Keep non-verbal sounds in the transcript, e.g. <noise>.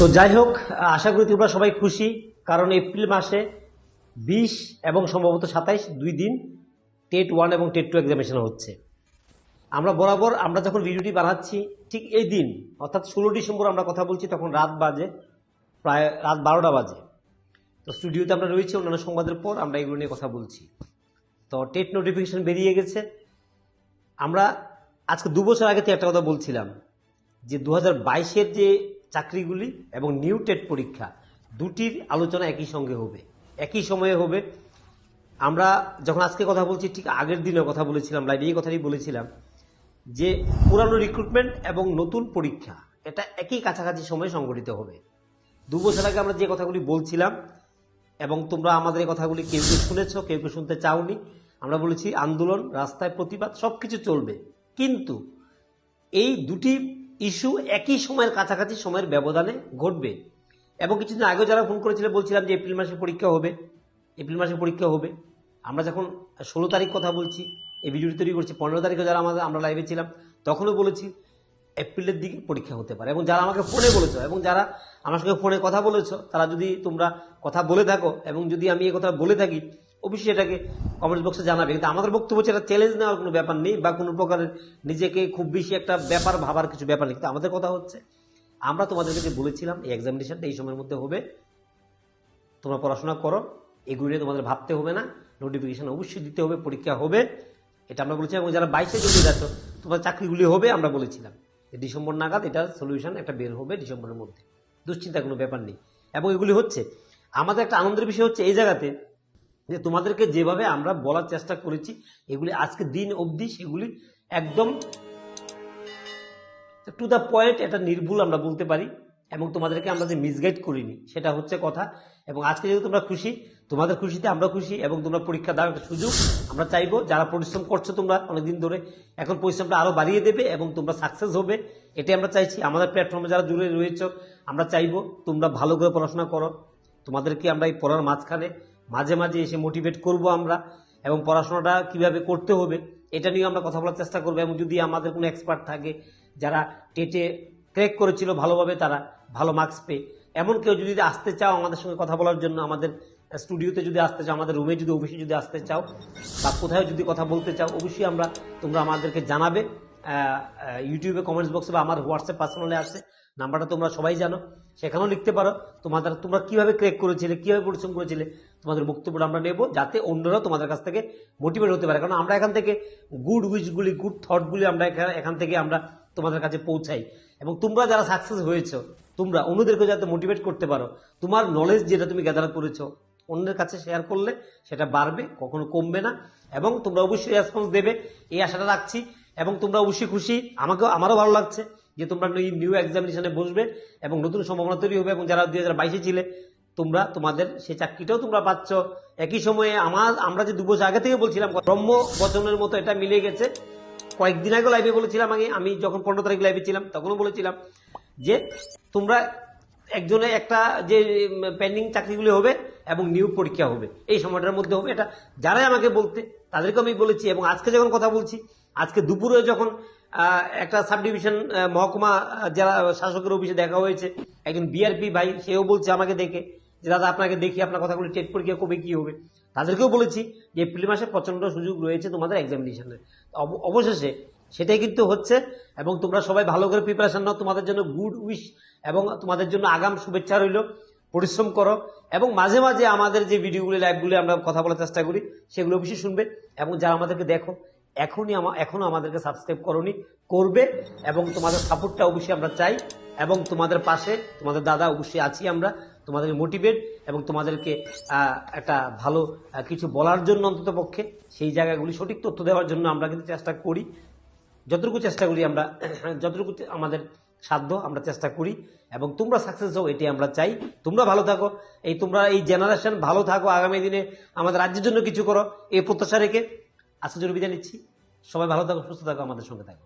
তো যাই হোক, আশা করি তোমরা সবাই খুশি, কারণ এপ্রিল মাসে বিশ এবং সম্ভবত সাতাইশ দুই দিন টেট ওয়ান এবং টেট টু এক্সামিনেশন হচ্ছে। আমরা বরাবর আমরা যখন ভিডিওটি বানাচ্ছি, ঠিক এই দিন, অর্থাৎ ষোলো ডিসেম্বর আমরা কথা বলছি, তখন রাত বাজে, প্রায় রাত বারোটা বাজে। তো স্টুডিওতে আমরা রয়েছি, অন্যান্য সংবাদের পর আমরা এগুলো নিয়ে কথা বলছি। তো টেট নোটিফিকেশন বেরিয়ে গেছে। আমরা আজকে দু বছর আগে তো একটা কথা বলছিলাম, যে দু হাজার বাইশের যে চাকরিগুলি এবং নিউ টেট পরীক্ষা, দুটির আলোচনা একই সঙ্গে হবে। একই সময়ে হবে, আমরা যখন আজকে কথা বলছি, ঠিক আগের দিনেও কথা বলেছিলাম লাইভ এই কথাটি বলেছিলাম, যে পুরানো রিক্রুটমেন্ট এবং নতুন পরীক্ষা, এটা একই কাছাকাছি সময়ে সংগঠিত হবে। দু বছর আগে আমরা যে কথাগুলি বলছিলাম, এবং তোমরা আমাদের এই কথাগুলি কেউ কেউ শুনেছ, কেউ কেউ শুনতে চাওনি, আমরা বলেছি আন্দোলন, রাস্তায় প্রতিবাদ সব কিছু চলবে। কিন্তু এই দুটি ইস্যু একই সময়ের কাছাকাছি সময়ের ব্যবধানে ঘটবে। এবং কিছুদিন আগেও যারা ফোন করেছিল, বলছিলাম যে এপ্রিল মাসে পরীক্ষা হবে। এপ্রিল মাসে পরীক্ষা হবে। আমরা যখন ষোলো তারিখ কথা বলছি, এই ভিডিওটি তৈরি করছি, পনেরো তারিখে যারা আমাদের, আমরা লাইভে ছিলাম, তখনও বলেছি এপ্রিলের দিকে পরীক্ষা হতে পারে। এবং যারা আমাকে ফোনে বলেছ, এবং যারা আমার সঙ্গে ফোনে কথা বলেছ, তারা যদি তোমরা কথা বলে থাকো, এবং যদি আমি এই কথা বলে থাকি অবশ্যই এটাকে কমেন্ট বক্সে জানাবে। কিন্তু আমাদের বক্তব্য হচ্ছে এটা চ্যালেঞ্জ নেওয়ার কোনো ব্যাপার নেই বা কোনো প্রকারের নিজেকে খুব বেশি একটা ব্যাপার ভাবার কিছু ব্যাপার নেই। কিন্তু আমাদের কথা হচ্ছে, আমরা তোমাদেরকে বলেছিলাম, এই এক্সামিনেশনটা এই সময়ের মধ্যে হবে। তোমরা পড়াশোনা করো, এগুলো নিয়ে তোমাদের ভাবতে হবে না। নোটিফিকেশন অবশ্যই দিতে হবে, পরীক্ষা হবে। এটা আমরা বলেছিলাম, এবং যারা বাইশে জন্য যাচ্ছ তোমার চাকরিগুলি হবে, আমরা বলেছিলাম। ডিসেম্বর নাগাদ এটার সলিউশন একটা বের হবে ডিসেম্বরের মধ্যে। দুশ্চিন্তা কোনো ব্যাপার নেই। এবং এগুলি হচ্ছে, আমাদের একটা আনন্দের বিষয় হচ্ছে এই জায়গাতে যে তোমাদেরকে যেভাবে আমরা বলার চেষ্টা করেছি, এগুলি আজকে দিন অবধি সেগুলি একদম টু দ্য পয়েন্ট এটা নির্ভুল আমরা বলতে পারি এবং তোমাদেরকে আমরা যে মিসগাইড করিনি, সেটা হচ্ছে কথা। এবং আজকে যেহেতু তোমরা খুশি, তোমাদের খুশিতে আমরা খুশি এবং তোমরা পরীক্ষা দেওয়ার একটা সুযোগ আমরা চাইব। যারা পরিশ্রম করছ তোমরা অনেকদিন ধরে, এখন পরিশ্রমটা আরও বাড়িয়ে দেবে এবং তোমরা সাকসেস হবে, এটাই আমরা চাইছি। আমাদের প্ল্যাটফর্মে যারা জুড়ে রয়েছে, আমরা চাইব তোমরা ভালো করে পড়াশোনা করো। তোমাদেরকে আমরা এই পড়ার মাঝখানে মাঝে মাঝে এসে মোটিভেট করব আমরা এবং পড়াশোনাটা কীভাবে করতে হবে, এটা নিয়ে আমরা কথা বলার চেষ্টা করব এবং যদি আমাদের কোনো এক্সপার্ট থাকে যারা টেটে ক্র্যাক করেছিল ভালোভাবে তারা ভালো মার্কস পেয়ে। এমন কেউ যদি আসতে চাও আমাদের সঙ্গে কথা বলার জন্য, আমাদের স্টুডিওতে যদি আসতে চাও, আমাদের রুমে যদি অফিসে যদি আসতে চাও বা কোথাও যদি কথা বলতে চাও, অবশ্যই আমরা তোমরা আমাদেরকে জানাবে ইউটিউবে কমেন্টস বক্সে বা আমার হোয়াটসঅ্যাপ পার্সোনালে আছে নাম্বারটা তোমরা সবাই জানো। সেখানেও লিখতে পারো। তোমাদের, তোমরা কীভাবে ক্রেক করেছিলে, কীভাবে পরিশ্রম করেছিলে, তোমাদের বক্তব্যটা আমরা নেব যাতে অন্যরাও তোমাদের কাছ থেকে মোটিভেট হতে পারে। কারণ আমরা এখান থেকে গুড উইচগুলি গুড থটগুলি আমরা এখা- এখান থেকে আমরা তোমাদের কাছে পৌঁছাই। এবং তোমরা যারা সাকসেস হয়েছো, তোমরা অন্যদেরকে যাতে মোটিভেট করতে পারো, তোমার নলেজ যেটা তুমি গ্যাদার করেছ, অন্যের কাছে শেয়ার করলে সেটা বাড়বে, কখনো কমবে না। এবং তোমরা অবশ্যই রেসপন্স দেবে। এই আশাটা রাখছি। এবং তোমরা অবশ্যই খুশি। আমাকেও, আমারও ভালো লাগছে। যে তোমরা নিউ এক্সামিনেশনে বসবে এবং নতুন সম্ভাবনা তৈরি হবে এবং যারা দুই হাজার বাইশে ছিলে, তোমরা, তোমাদের সেই চাকরিটাও তোমরা পাচ্ছ। একই সময়ে আমার, আমরা যে দু বছর আগে থেকে বলছিলাম, ব্রহ্ম বচনের মতো এটা মিলে গেছে। কয়েকদিন আগে লাইভে বলেছিলাম আগে আমি যখন পনেরো তারিখ লাইভে ছিলাম, তখনও বলেছিলাম যে তোমরা একজনে একটা যে পেন্ডিং চাকরিগুলি হবে এবং নিয়োগ পরীক্ষা হবে। এই সময়টার মধ্যে হবে এটা। যারাই আমাকে বলতে তাদেরকে আমি বলেছি এবং আজকে যখন কথা বলছি আজকে দুপুরে যখন একটা সাব ডিভিশন মহকুমা জেলা শাসকের অফিসে দেখা হয়েছে, একজন বিআরপি ভাই, সেও বলছে আমাকে দেখে যে, দাদা, আপনাকে দেখি, আপনার কথাগুলি টেট পরীক্ষা কবে কি হবে। তাদেরকেও বলেছি যে, এপ্রিল মাসে প্রচণ্ড সুযোগ রয়েছে তোমাদের এক্সামিনেশনের অবশেষে সেটাই কিন্তু হচ্ছে এবং তোমরা সবাই ভালো করে প্রিপারেশন নাও। তোমাদের জন্য গুড উইশ এবং তোমাদের জন্য আগাম শুভেচ্ছা রইল। পরিশ্রম করো এবং মাঝে মাঝে আমাদের যে ভিডিওগুলি লাইভগুলি আমরা কথা বলার চেষ্টা করি, সেগুলো অবশ্যই শুনবে এবং যারা আমাদেরকে দেখো এখনই এখনও আমাদেরকে সাবস্ক্রাইব করনি, করবে এবং তোমাদের সাপোর্টটা অবশ্যই আমরা চাই এবং তোমাদের পাশে, তোমাদের দাদা অবশ্যই আছি আমরা তোমাদের মোটিভেট এবং তোমাদেরকে একটা ভালো কিছু বলার জন্য অন্তত পক্ষে সেই জায়গাগুলি সঠিক তথ্য দেওয়ার জন্য আমরা কিন্তু চেষ্টা করি। যতটুকু চেষ্টা করি আমরা, <clears throat> যতটুকু আমাদের সাধ্য আমরা চেষ্টা করি এবং তোমরা সাকসেস হও এটি আমরা চাই। তোমরা ভালো থাকো, এই তোমরা এই জেনারেশন ভালো থাকো, আগামী দিনে আমাদের রাজ্যের জন্য কিছু করো, এই প্রত্যাশা রেখে আজকের জন্য বিদায় নিচ্ছি। সবাই ভালো থাকো সুস্থ থাকো আমাদের সঙ্গে থাকো।